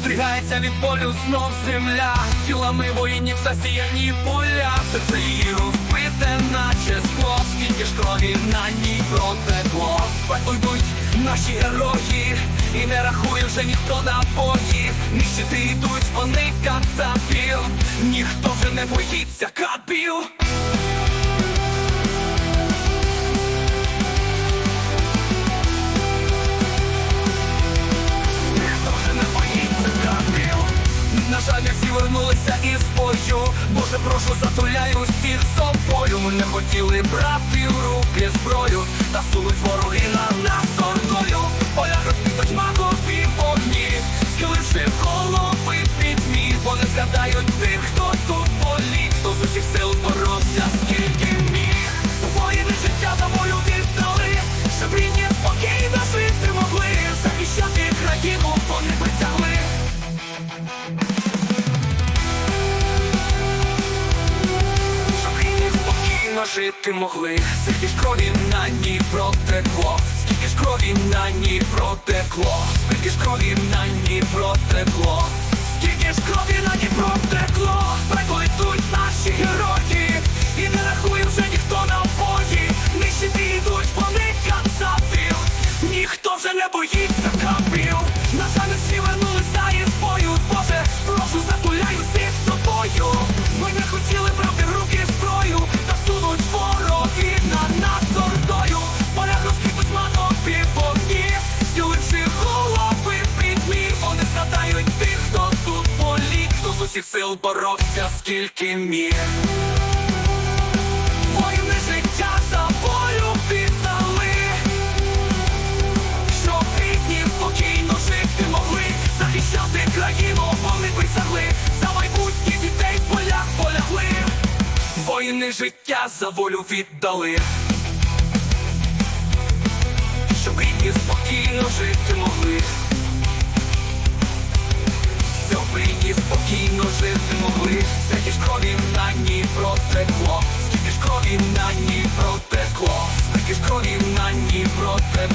Стригається від полю знов земля, тілами воїнів засіяні поля, серце її розбите, наче скло, скільки ж крові на ній протекло. Йдуть наші герої, і не рахує вже ніхто на бої. Ніщити йдуть вони кацапів, ніхто вже не боїться капів. На жаль, не всі вернулися із бою. Боже, прошу, затуляй усіх собою. Ми не хотіли брати в руки зброю Та сунуть вороги на нас скільки міг. Воїни життя за волю віддали Щоб рідні спокійно жити могли. Захищати країну, вони присягли Щоб рідні спокійно жити могли. Скільки ж крові на ній протекло. Скільки ж крові на ній протекло. Скільки ж крові на ній протекло. Скільки ж крові на ній протекло Вже не боїться капів На жаль, всі вернулися із бою Боже, прошу, затуляй усіх собою Ми не хотіли брати в руки зброю. Та сунуть вороги на нас ордою. Поля розкріпить матові вогні Стіливши голови під мій Вони згадають тих, хто тут поліг Хто з усіх сил боровся, скільки міг воїни життя за волю віддали, щоб рідні спокійно жити могли, щоб рідні спокійно жити могли, скільки ж крові на ній протекло, скільки ж крові на ній протекло, скільки ж крові на ній протекло.